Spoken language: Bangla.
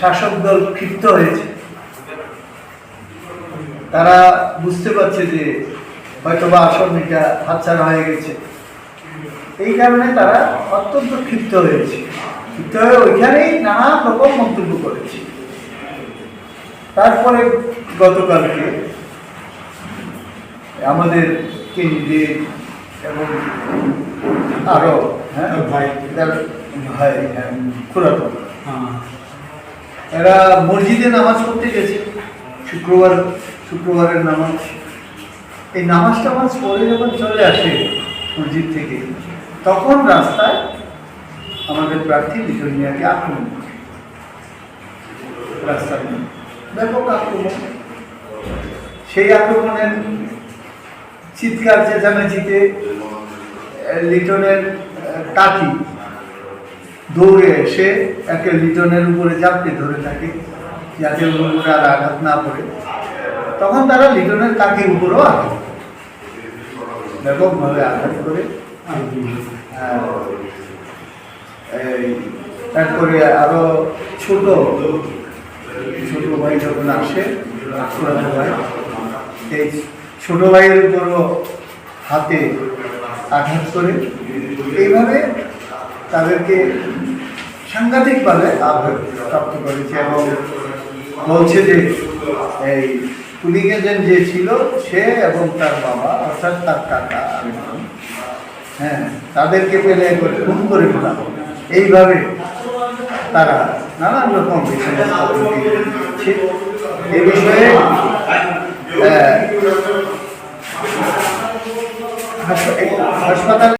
শাসক দল ক্ষিপ্ত হয়েছে। তারা বুঝতে পারছে যে হয়তোবা আসন এটা হাতছাড়া হয়ে গেছে। এই কারণে তারা অত্যন্ত ক্ষিপ্ত হয়েছে। ক্ষিপ্ত হয়ে ওইখানেই নানা রকম মন্তব্য করেছে। তারপরে গতকালকে আমাদের কেন্দ্রিক এবং আরও হ্যাঁ? ভাই। ভাই হ্যাঁ খুড়াতো। হ্যাঁ। এরা মসজিদে নামাজ পড়তে গেছে। শুক্রবার, শুক্রবারের নামাজ। এই নামাজ টামাজ পড়ে যখন চলে আসে মসজিদ থেকে, তখন রাস্তায় আমাদের প্রার্থী বিজয় মিয়াকে আক্রমণ করে। রাস্তার। ব্যাপক আক্রমণ। সেই আক্রমণের চিৎকার, চেঁচামেচিতে লিটনের কাকি দৌড়ে এসে একে লিটনের উপরে চাপড়ে ধরে থাকে, যাতে আর আঘাত না পড়ে তখন তারা লিটনের কাকির উপরেও আঘাত। ব্যাপকভাবে আঘাত করে। তারপরে আরও ছোট ছোট ভাই যখন আসে ভাই এই ছোট ভাইয়ের উপরও হাতে আঘাত করে। এইভাবে তাদেরকে সাংঘাতিকভাবে আঘাত প্রাপ্ত করেছে এবং বলছে যে এই পুলিং এজেন্ট যে ছিল সে এবং তার বাবা, অর্থাৎ তার কাকা হ্যাঁ তাদেরকে পেলে একবার খুন করে ফেলা এইভাবে তারা নানান রকম এই বিষয়ে হাসপাতাল